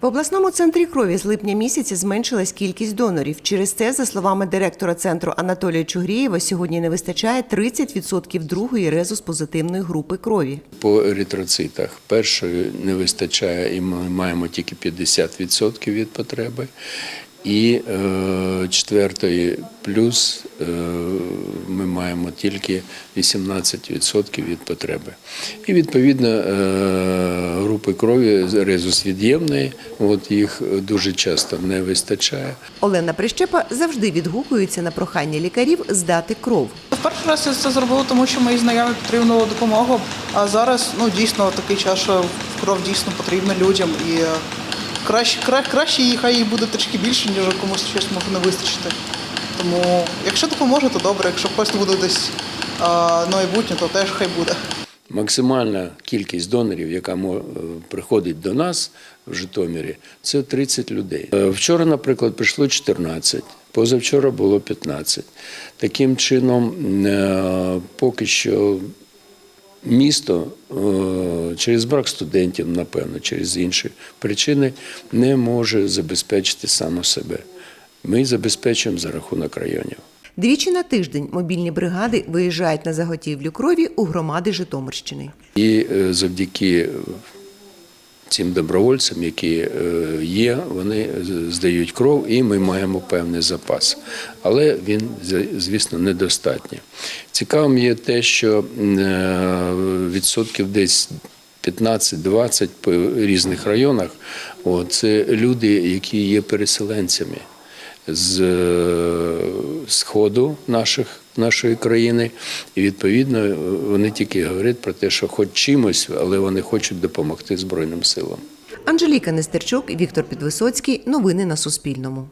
В обласному центрі крові з липня місяця зменшилась кількість донорів. Через це, за словами директора центру Анатолія Чугрієва, сьогодні не вистачає 30% другої резус-позитивної групи крові. По еритроцитах першої не вистачає, і ми маємо тільки 50% від потреби. І е, четвертої плюс е, ми маємо тільки 18% від потреби. І відповідно е, групи крові резус від'ємної, от їх дуже часто не вистачає. Олена Прищепа завжди відгукується на прохання лікарів здати кров. В перший раз я це зробила, тому що мої знайомі потрібну допомогу. А зараз ну дійсно такий час, що кров дійсно потрібна людям і е, краще, кра, краще їй хай їй буде трішки більше, ніж комусь щось може не вистачити. Тому, якщо допоможе, то добре. Якщо просто буде десь а, на майбутнє, то теж хай буде. Максимальна кількість донорів, яка е, приходить до нас в Житомирі, це 30 людей. Е, Вчора, наприклад, прийшло 14, позавчора було 15. Таким чином, е, поки що місто через брак студентів, напевно, через інші причини не може забезпечити само себе. Ми забезпечуємо за рахунок районів. Двічі на тиждень мобільні бригади виїжджають на заготівлю крові у громади Житомирщини. І е, завдяки цим добровольцям, які е, є, вони здають кров, і ми маємо певний запас. Але він, звісно, недостатній. Цікавим є те, що е, відсотків десь 15-20 по різних районах це люди, які є переселенцями з е, сходу наших, нашої країни. І відповідно вони тільки говорять про те, що хоч чимось, але вони хочуть допомогти Збройним силам. Анжеліка Нестерчук, Віктор Підвисоцький. Новини на Суспільному.